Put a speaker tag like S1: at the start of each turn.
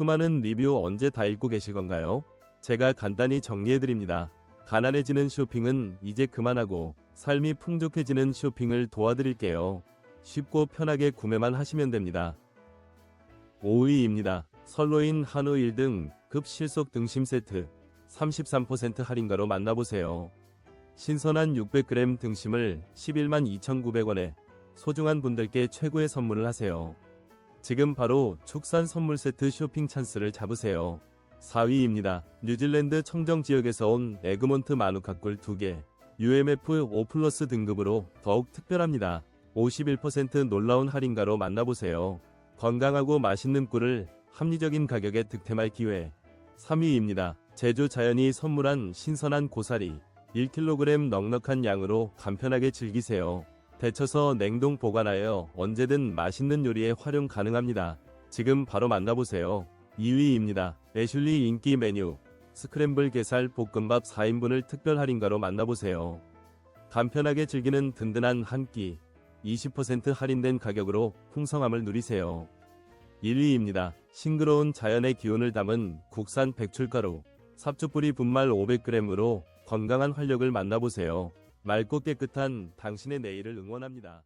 S1: 수많은 리뷰 언제 다 읽고 계실 건가요? 제가 간단히 정리해드립니다. 가난해지는 쇼핑은 이제 그만하고 삶이 풍족해지는 쇼핑을 도와드릴게요. 쉽고 편하게 구매만 하시면 됩니다. 5위입니다. 설로인 한우 1등 급 실속 등심 세트 33% 할인가로 만나보세요. 신선한 600g 등심을 11만 2,900원에 소중한 분들께 최고의 선물을 하세요. 지금 바로 축산 선물 세트 쇼핑 찬스를 잡으세요. 4위입니다. 뉴질랜드 청정 지역에서 온 에그몬트 마누카 꿀 2개. UMF 5 플러스 등급으로 더욱 특별합니다. 51% 놀라운 할인가로 만나보세요. 건강하고 맛있는 꿀을 합리적인 가격에 득템할 기회. 3위입니다. 제주 자연이 선물한 신선한 고사리 1kg 넉넉한 양으로 간편하게 즐기세요. 데쳐서 냉동 보관하여 언제든 맛있는 요리에 활용 가능합니다. 지금 바로 만나보세요. 2위입니다. 애슐리 인기 메뉴 스크램블 게살 볶음밥 4인분을 특별 할인가로 만나보세요. 간편하게 즐기는 든든한 한 끼 20% 할인된 가격으로 풍성함을 누리세요. 1위입니다. 싱그러운 자연의 기운을 담은 국산 백출가루 삽주뿌리 분말 500g으로 건강한 활력을 만나보세요. 맑고 깨끗한 당신의 내일을 응원합니다.